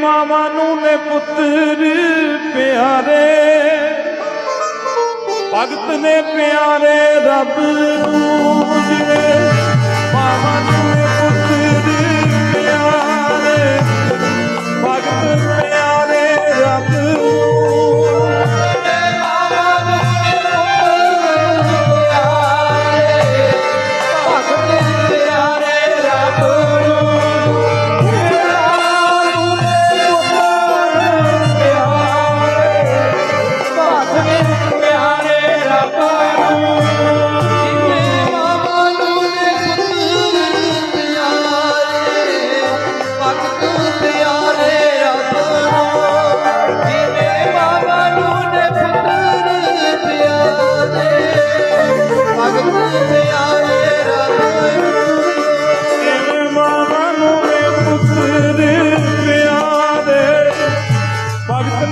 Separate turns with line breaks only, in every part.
ਮਾਵਾਂ ਨੂੰ ਨੇ ਪੁੱਤਰ ਪਿਆਰੇ। ਭਗਤ ਨੇ ਪਿਆਰੇ ਰੱਬ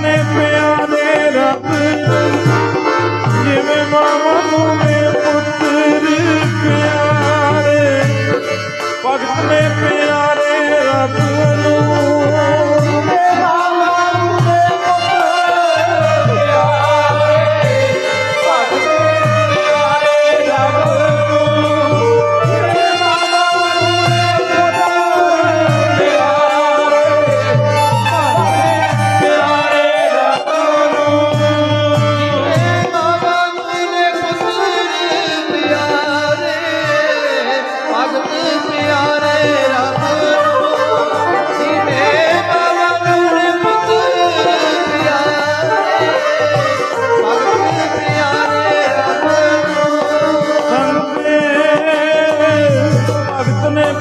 ਭਗਤ ਨੇ ਪਿਆਰੇ ਰੱਬ ਜਿਵੇਂ ਮਾਵਾਂ ਨੂੰ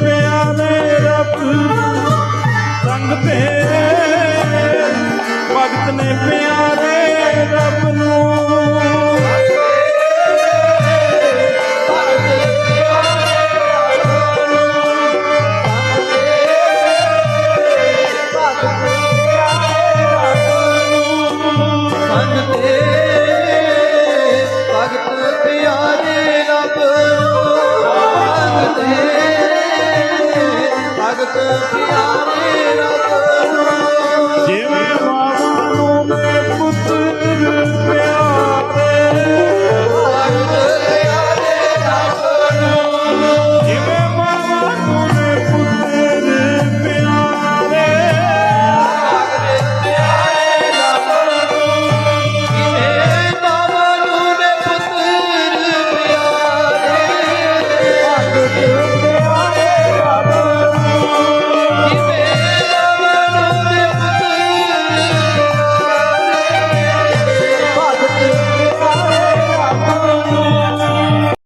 ਪਿਆਰੇ ਰੱਬ। ਸੰਗ ਤੇ ਭਗਤ ਨੇ ਪਿਆਰੇ Maria.